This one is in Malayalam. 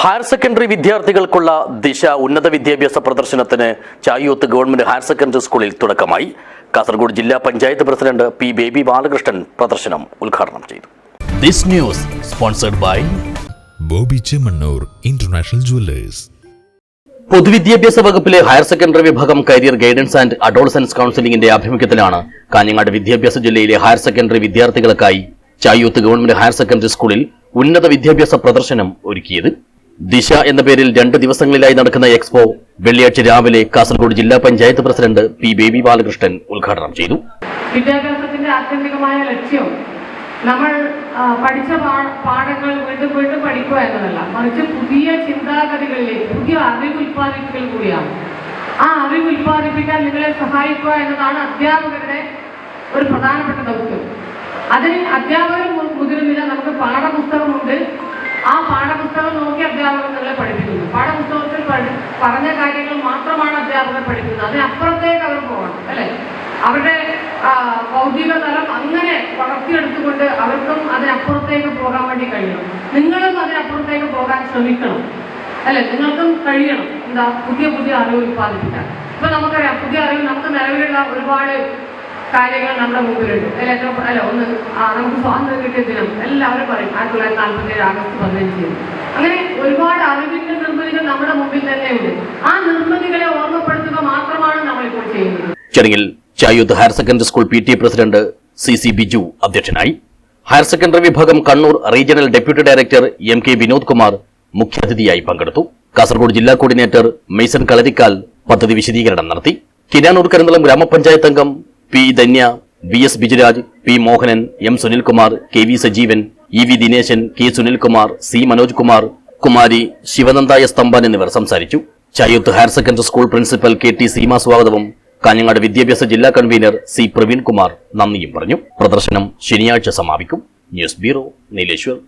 ഹയർ സെക്കൻഡറി വിദ്യാർത്ഥികൾക്കുള്ള ദിശ ഉന്നത വിദ്യാഭ്യാസ പ്രദർശനത്തിന് ചായൂത്ത് ഗവൺമെന്റ് ഹയർ സെക്കൻഡറി സ്കൂളിൽ തുടക്കമായി. കാസർഗോഡ് ജില്ലാ പഞ്ചായത്ത് പ്രസിഡന്റ് പി ബേബി ബാലകൃഷ്ണൻ പ്രദർശനം ഉദ്ഘാടനം ചെയ്തു. This news sponsored by Bobby Chemmanur international jewellers പൊതുവിദ്യാഭ്യാസ വകുപ്പിലെ ഹയർ സെക്കൻഡറി വിഭാഗം കരിയർ ഗൈഡൻസ് ആൻഡ് അഡോൾസൻസ് കൌൺസിലിംഗിന്റെ ആഭിമുഖ്യത്തിലാണ് കാഞ്ഞങ്ങാട് വിദ്യാഭ്യാസ ജില്ലയിലെ ഹയർ സെക്കൻഡറി വിദ്യാർത്ഥികൾക്കായി ചായൂത്ത് ഗവൺമെന്റ് ഹയർ സെക്കൻഡറി സ്കൂളിൽ ഉന്നത വിദ്യാഭ്യാസ പ്രദർശനം ഒരുക്കിയത്. ദിശ എന്ന പേരിൽ രണ്ട് ദിവസങ്ങളിലായി നടക്കുന്ന എക്സ്പോ വെള്ളിയാഴ്ച രാവിലെ കാസർഗോഡ് ജില്ലാ പഞ്ചായത്ത് പ്രസിഡന്റ് പി ബേബി ബാലകൃഷ്ണൻ ഉദ്ഘാടനം ചെയ്തു. വിദ്യാഭ്യാസത്തിന്റെ ആത്യന്തികമായ ലക്ഷ്യം നമ്മൾ പഠിച്ച പാഠങ്ങൾ വീണ്ടും വീണ്ടും പഠിക്കുക എന്നതല്ല. മറിച്ച് പുതിയ ചിന്താഗതികളിലേക്ക് പുതിയ അറിവ് ഉൽപ്പാദിപ്പിക്കൽ കൂടിയാണ്. ആ അറിവ് ഉൽപ്പാദിപ്പിക്കാൻ നിങ്ങളെ സഹായിക്കുക എന്നതാണ് അധ്യാപകരുടെ ഒരു പ്രധാനപ്പെട്ട ദൗത്യം. പാഠപുസ്തകത്തിൽ പറഞ്ഞ കാര്യങ്ങൾ മാത്രമാണ് അധ്യാപകർ പഠിക്കുന്നത്. അതിനപ്പുറത്തേക്ക് അവർ പോകണം അല്ലേ? അവരുടെ ഭൗതിക തലം അങ്ങനെ വളർത്തിയെടുത്തുകൊണ്ട് അവർക്കും അതിനപ്പുറത്തേക്ക് പോകാൻ വേണ്ടി കഴിയണം. നിങ്ങളും അതിനപ്പുറത്തേക്ക് പോകാൻ ശ്രമിക്കണം അല്ലെ? നിങ്ങൾക്കും കഴിയണം. എന്താ? പുതിയ പുതിയ അറിവ് ഉൽപ്പാദിപ്പിക്കാൻ. ഇപ്പൊ നമുക്കറിയാം പുതിയ അറിവ് നമുക്ക് നിലവിലുള്ള ഒരുപാട് കാര്യങ്ങൾ നമ്മുടെ മുമ്പിലുണ്ട്. അല്ലെ? അല്ല? ഒന്ന് നമുക്ക് സ്വാതന്ത്ര്യം കിട്ടിയ ദിനം എല്ലാവരും പറയും ആയിരത്തി തൊള്ളായിരത്തി നാൽപ്പത്തി ഏഴ് ആഗസ്റ്റ് പതിനഞ്ച് അങ്ങനെ ഒരുപാട് അറിവിന്റെ നിർമ്മിതികൾ നമ്മുടെ മുമ്പിൽ തന്നെയുണ്ട് ആ നിർമ്മിതികളെ ഓർമ്മപ്പെടുത്തുക മാത്രമാണ് നമ്മൾ ഇപ്പോൾ ചെയ്യുന്നത്. ചടങ്ങിൽ Chayoth higher secondary school P T president C C Biju അധ്യക്ഷനായി. ഹയർ സെക്കൻഡറി വിഭാഗം Kannur regional deputy director M K Vinod Kumar മുഖ്യാതിഥിയായി പങ്കെടുത്തു. കാസർഗോഡ് ജില്ലാ കോർഡിനേറ്റർ മെയ്സൺ കളരിക്കാൽ പദ്ധതി വിശദീകരണം നടത്തി. കിരാനൂർ ഗ്രാമപഞ്ചായത്ത് അംഗം P Dhanya V S Bijuraj P Mohanan M Sunilkumar K V Sajeevan E V Dineshan K Sunilkumar C Manoj Kumar Kumari ശിവനന്ദായ സ്തംഭൻ എന്നിവർ സംസാരിച്ചു. Chayoth higher secondary school principal K T Seema സ്വാഗതവും. കാഞ്ഞങ്ങാട് വിദ്യാഭ്യാസ ജില്ലാ കൺവീനർ സി പ്രവീൺ കുമാർ നന്ദിയും പറഞ്ഞു. പ്രദർശനം ശനിയാഴ്ച സമാപിക്കും. News bureau Nileshwar.